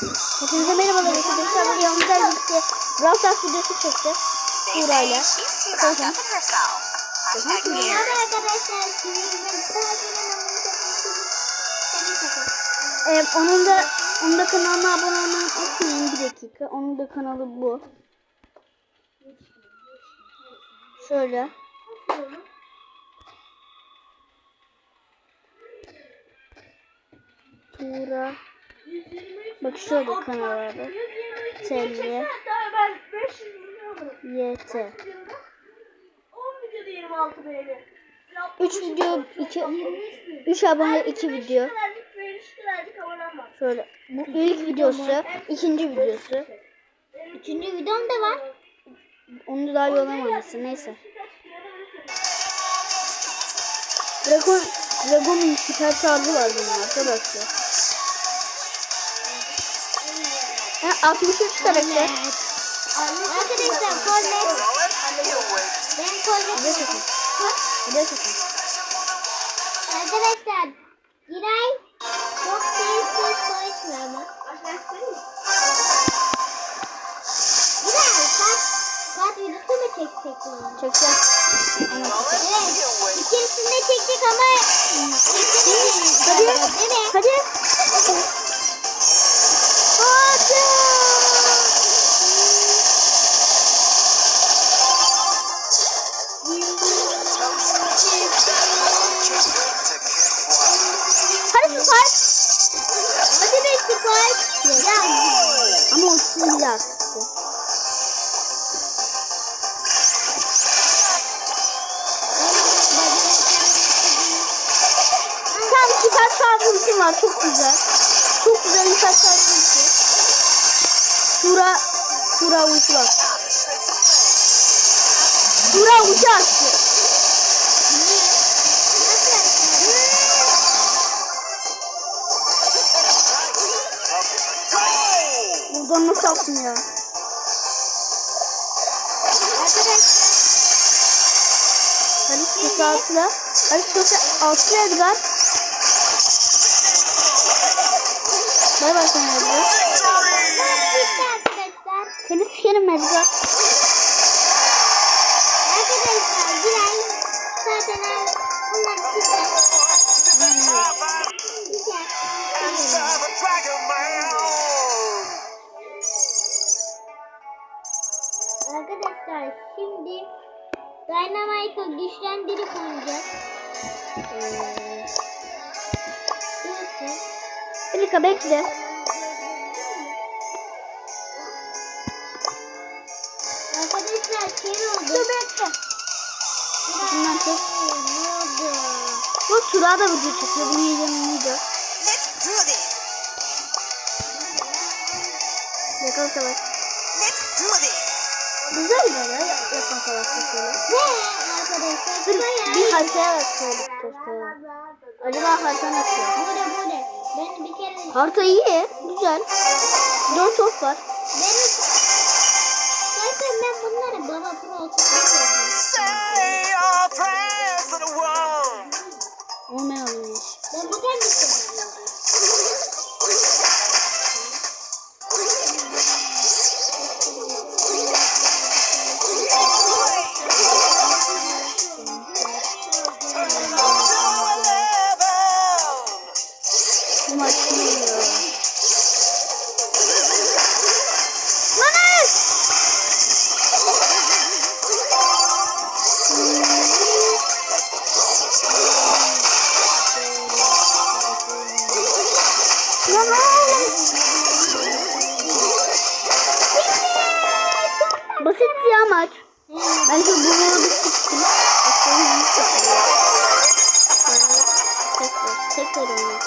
Hepinize merhabalar arkadaşlar. Bugün yanımızda birlikte Brawl Stars videosu çekti. Merhaba arkadaşlar. Ee, onun da onun da kanalına abone olmayı unutmayın bir dakika. Onun da kanalı bu. Şöyle. Tura. Bak şöyle kanallarda. TL. YT. 3 video 2 3 abone 2 video. Şöyle bu ilk videosu, ikinci videosu. Üçüncü videom da var. Onu daha yollamamışsın neyse. Dragon Dragon'un süper tarzı var bunun arkadaşlar. Ha, 63 karakter. Arkadaşlar Colette. Ben Bir de Colette. çekin. Bir de çekin. Arkadaşlar Giray çok sessiz konuşmuyor ama. Giray saat, saat videosu mu çekecek. Ama çekeceğiz. Evet. İkincisinde çektik ama çekeceğiz. Hadi. Hadi. Hadi. Ama o sizin bile haksızdı. Tam süper saldırısı var. Çok güzel. Çok güzel saldırısı. Şura, şura ulti bak. Şura ulti attı. Buradan nasıl attın ya? Halis kısa altıla. Halis kısa altıla Edgar. Bay bay sana Edgar. Seni sikerim Edgar. Dynamite'ı güçlendirip oynayacağız. Ee, dakika bekle. Arkadaşlar şey oldu. Dur bekle. Bundan çok. ne oldu? Bu Sura da video çekiyor. Bunu yiyeceğim yiyeceğim. Let's do this. Yakala savaş. Güzel bir ya. Yakala savaş çekiyorlar. Ve arkadaşlar Dur bayağı bir haritaya bakıyorduk keşke. Acaba harita nasıl? Böyle böyle. Ben bir kere Harita iyi. Güzel. Dört top var. benim Zaten ben bunları baba pro oturuyorum. Say your prayers for the one. Olmayan iş. Ben bu istiyorum. To Maç. Ben şu bunu bir sıktım. Aslında iyi sıkıyor. Tekrar, tekrar oyna.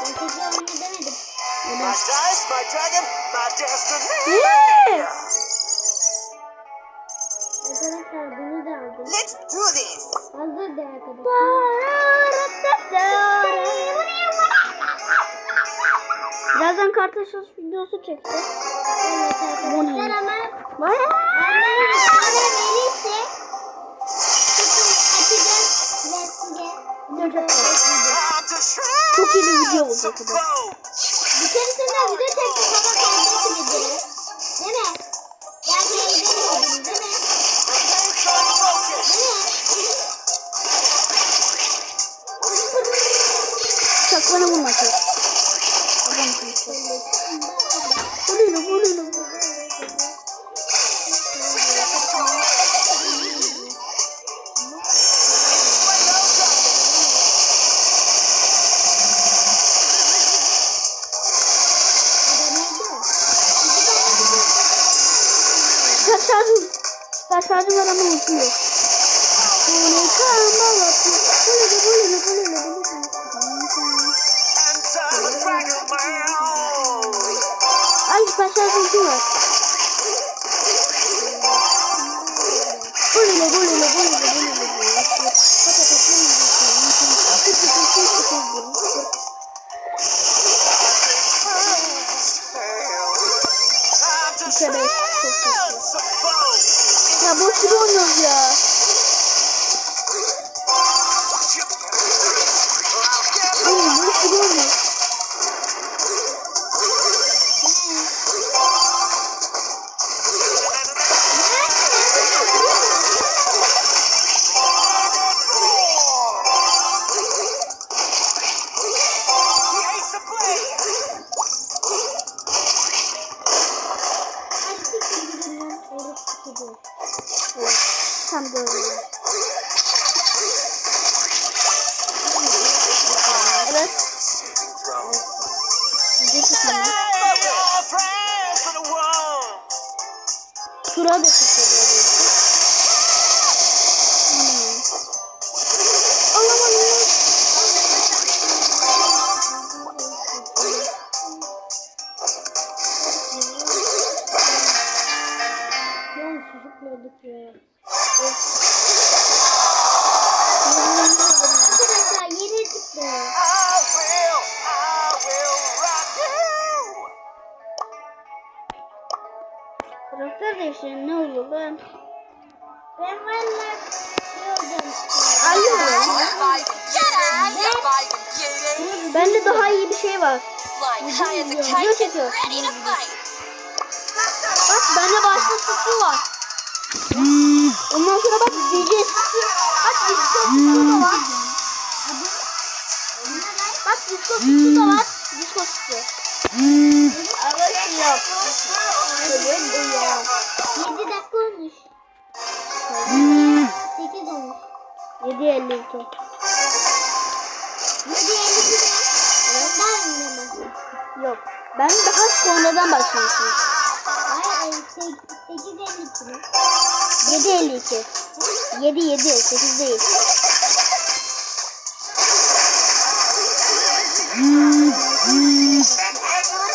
Ben tekrar oyna demedim. My dice, my dragon, my destiny. Yeah! Arkadaşlar bunu da aldım. Let's do this. Hazır de arkadaşlar. Birazdan kartaşız videosu çekti. Evet arkadaşlar ama Çok iyi bir video some bu da. bir keresinde video Süper şarjım var ama ultim yok. Böyle kamba yaptı. Böyle de böyle de böyle de böyle de. Enter the dragon world. Ay süper şarj ultim var. Böyle de böyle de böyle de böyle de. Time to Ya boş gibi oynuyoruz ya. Tura da tutuyor. Hmm. Alamadım. Yani Değiştirelim ne olur lan? Ben valla olacağım. Alıyorum. Bende daha iyi bir şey var. Video çekiyor. Bak bende başta sütü var. Ondan sonra bak DJ sütü. Bak disco sütü de var. Bak disco sütü de var. Disco sütü. Evet yap. Evet yap. 7 dakika olmuş. 8 olmuş. 7.52. 7 52 Ben mi Yok. Ben daha sonradan başlamışım. Hayır, 8 52 mi? 7.52. 7 7 8 değil. Ya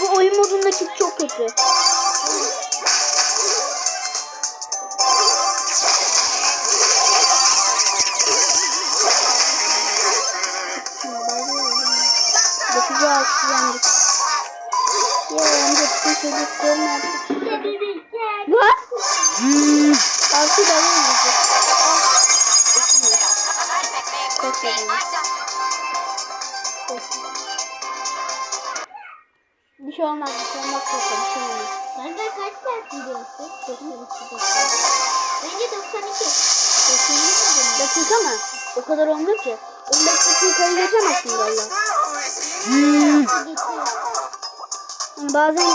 bu oyun modundaki çok kötü. Dokuzu altı yendik. Yendik. Artık. Lan! Altı da yendik. Çok. Bir şey olmaz. Bir şey olmaz. Bir şey olmaz. Kanka kaç saat videosu? 92 Bence 92. Dakika mı? O kadar olmuyor ki. 15 dakikayı geçemezsin valla. Yani bazen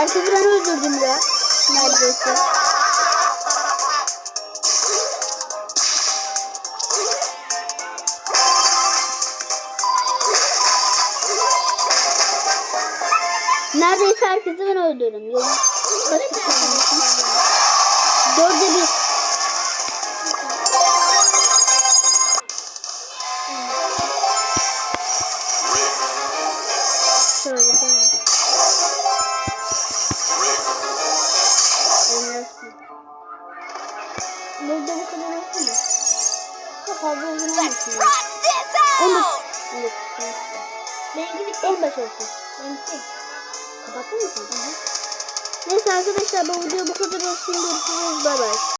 herkesi ben öldürdüm ya. Neredeyse. Neredeyse herkesi ben öldürdüm. Olmuş? Dörde bir. Fazla this 19. out! 19. Benimki bitti. 15 olsun. Benimki. Kapattın mı sen? Neyse arkadaşlar bu video bu kadar olsun. Görüşürüz. Bay bay.